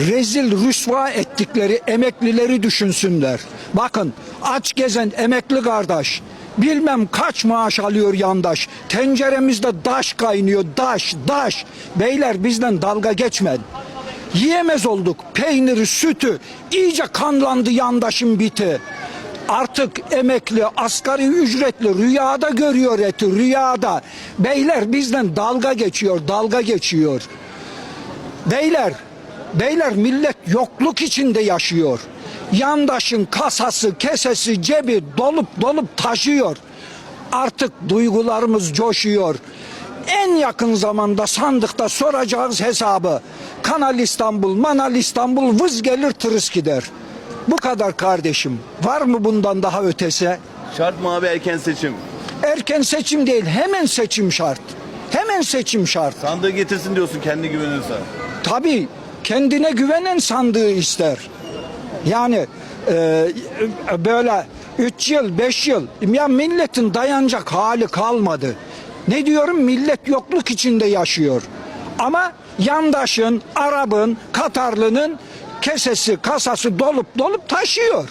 rezil rüsva ettikleri emeklileri düşünsünler. Bakın aç gezen emekli kardeş bilmem kaç maaş alıyor yandaş. Tenceremizde daş kaynıyor daş daş. Beyler bizden dalga geçmeyin. Yiyemez olduk peyniri sütü iyice kanlandı yandaşın biti. Artık emekli asgari ücretli rüyada görüyor eti rüyada. Beyler bizden dalga geçiyor dalga geçiyor. Beyler, beyler millet yokluk içinde yaşıyor. Yandaşın kasası, kesesi, cebi dolup dolup taşıyor. Artık duygularımız coşuyor. En yakın zamanda sandıkta soracağız hesabı. Kanal İstanbul, Manal İstanbul vız gelir tırıs gider. Bu kadar kardeşim. Var mı bundan daha ötesi? Şart mı abi erken seçim? Erken seçim değil, hemen seçim şart. Hemen seçim şart. Sandığı getirsin diyorsun kendi güvenirse. Tabii kendine güvenen sandığı ister. Yani e, böyle 3 yıl 5 yıl ya milletin dayanacak hali kalmadı. Ne diyorum millet yokluk içinde yaşıyor. Ama yandaşın, Arap'ın, Katarlı'nın kesesi kasası dolup dolup taşıyor.